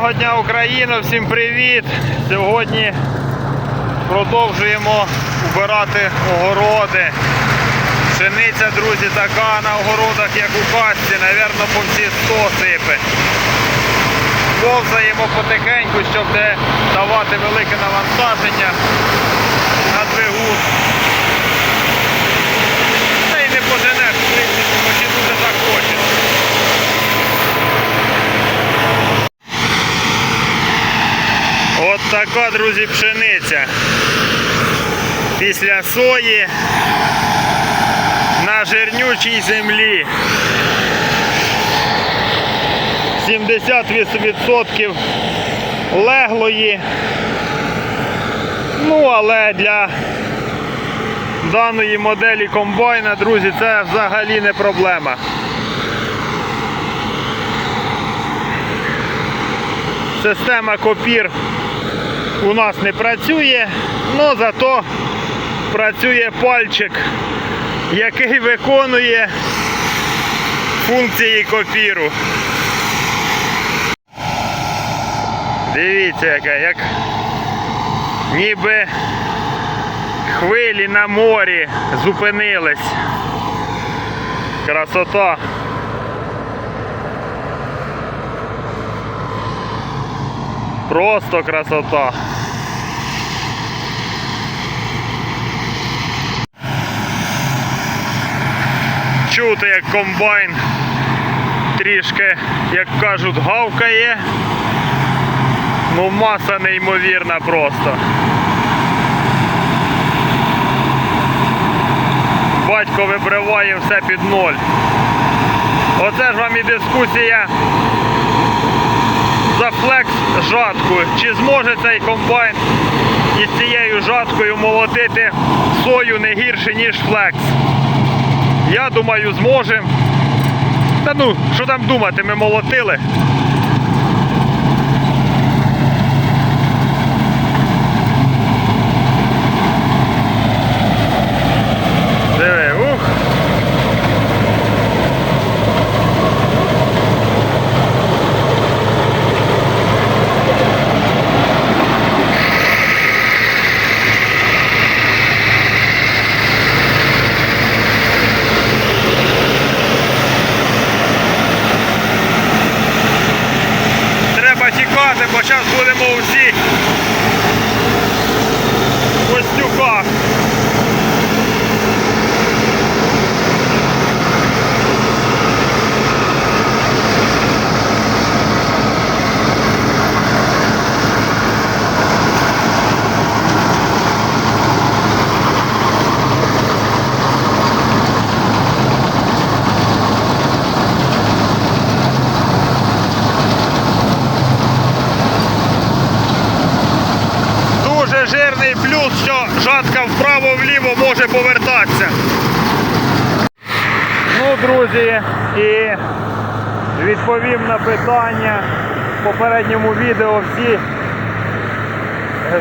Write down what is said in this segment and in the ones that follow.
Доброго дня, Україна! Всім привіт! Сьогодні продовжуємо убирати огороди. Пшениця, друзі, така на огородах, як у касті, навірно, по всі 100 сипе. Повзаємо потихеньку, щоб не давати велике навантаження на двигун. Та й не поженеш, в принципі, хоч і дуже захочеш. От така, друзі, пшениця. Після сої на жирнючій землі. 70% леглої. Ну, але для даної моделі комбайна, друзі, це взагалі не проблема. Система копір у нас не працює, але зато працює пальчик, який виконує функції копіру. Дивіться, яка, як ніби хвилі на морі зупинились. Красота. Просто красота. Чути, як комбайн трішки, як кажуть, гавкає. Ну, маса неймовірна просто. Батько вибриває все під ноль. Оце ж вам і дискусія за флекс жатку. Чи зможе цей комбайн із цією жаткою молотити сою не гірше, ніж флекс? Я думаю, зможемо. Та ну, що там думати, ми молотили. Бо зараз будемо усі в костюках. Що вправо-вліво може повертатися. Ну, друзі, і відповім на питання в попередньому відео всі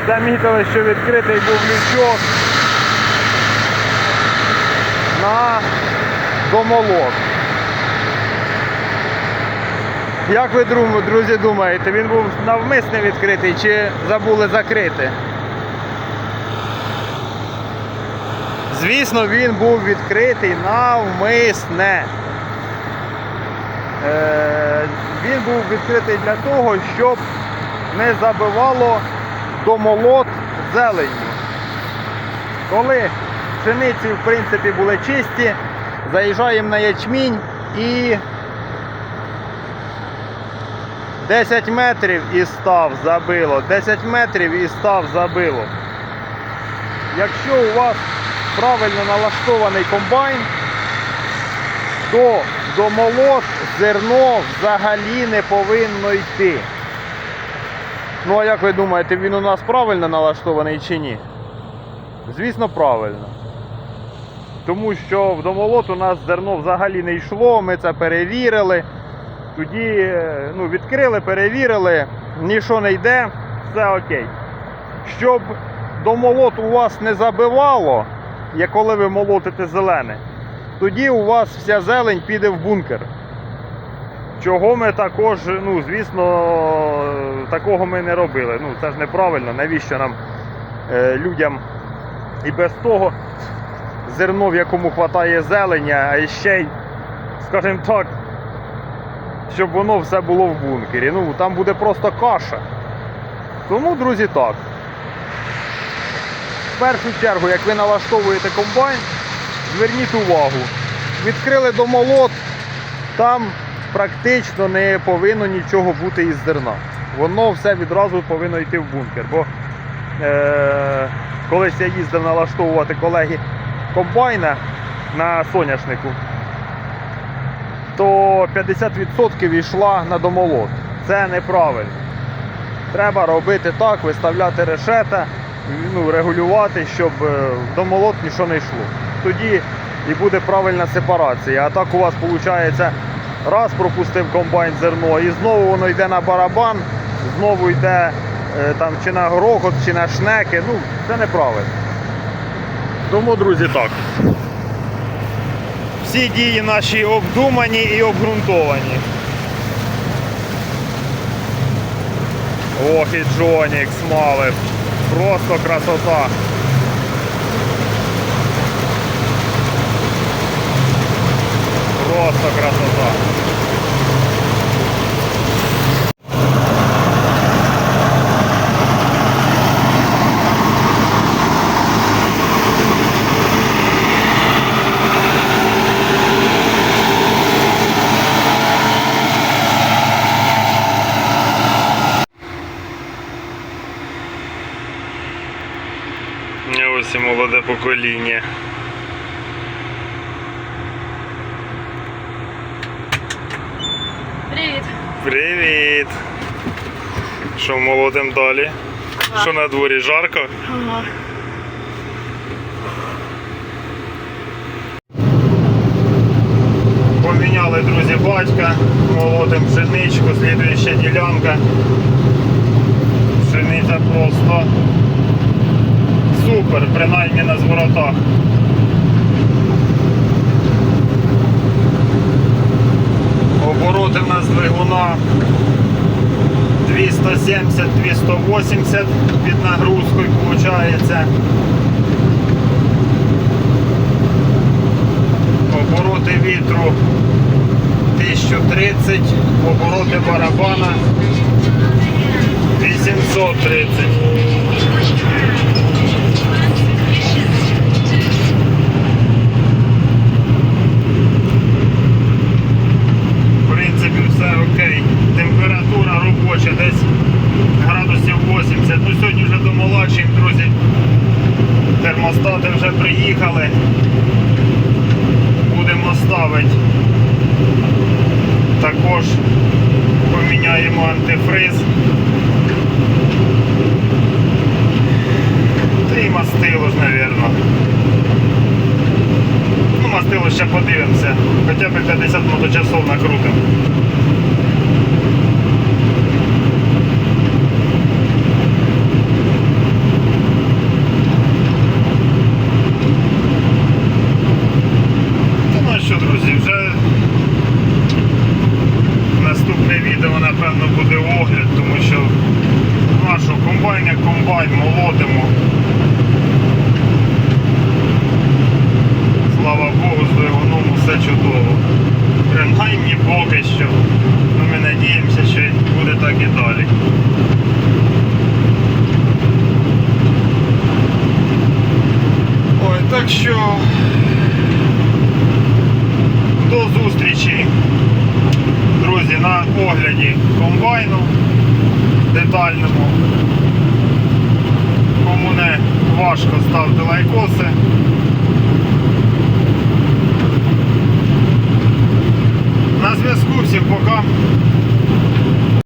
замітили, що відкритий був лючок на домолот. Як ви друзі думаєте, він був навмисне відкритий чи забули закрити? Звісно, він був відкритий навмисне. Е, він був відкритий для того, щоб не забивало домолот зеленню. Коли пшениці в принципі були чисті, заїжджаємо на ячмінь і 10 метрів і став забило. 10 метрів і став забило. Якщо у вас правильно налаштований комбайн, то домолот зерно взагалі не повинно йти. Ну а як ви думаєте, він у нас правильно налаштований чи ні? Звісно, правильно. Тому що в домолот у нас зерно взагалі не йшло, ми це перевірили. Тоді е, ну, відкрили, перевірили, нічого не йде, все окей. Щоб домолот у вас не забивало, як коли ви молотите зелене, тоді у вас вся зелень піде в бункер. Чого ми також, ну, звісно, такого ми не робили. Ну, це ж неправильно, навіщо нам е, людям і без того зерно, в якому вистачає зелення, а ще й, скажімо так, щоб воно все було в бункері. Ну, там буде просто каша. Тому, друзі, так. В першу чергу, як ви налаштовуєте комбайн, зверніть увагу. Відкрили домолот, там практично не повинно нічого бути із зерна. Воно все відразу повинно йти в бункер. Бо е- колись я їздив налаштовувати колеги комбайна на соняшнику, то 50% йшла на домолот. Це неправильно. Треба робити так, виставляти решета, ну, регулювати, щоб е, в домолот нічого не йшло. Тоді і буде правильна сепарація. А так у вас виходить, раз пропустив комбайн зерно, і знову воно йде на барабан, знову йде е, там, чи на грохот, чи на шнеки. Ну, це неправильно. Тому, друзі, так. Всі дії наші обдумані і обґрунтовані. Ох і Джонік смалив. Просто красота. Просто красота. І молоде покоління. Привіт. Привіт! Що молодим далі? Що на дворі жарко? Ага. Поміняли друзі батька, молотим пшеничку, слідуюча ділянка. Пшениця просто супер, принаймні на зворотах. Обороти в нас двигуна 270-280 під нагрузкою виходить. Обороти вітру 1030, обороти барабана 830. Термостати вже приїхали. Будемо ставити. Також поміняємо антифриз. Та і мастило ж, мабуть. Ну, мастило ще подивимося. Хоча б 50 моточасов накрутимо. Та ну а що, друзі, вже наступне відео, напевно, буде огляд, тому що нашу комбайн як комбайн молотимо. Слава Богу, з двигуном все чудово. Що. Ну, ми надіємося, що буде так і далі. Ой, так що до зустрічі, друзі, на огляді комбайну детальному. Кому не важко, ставте лайкоси. Пока.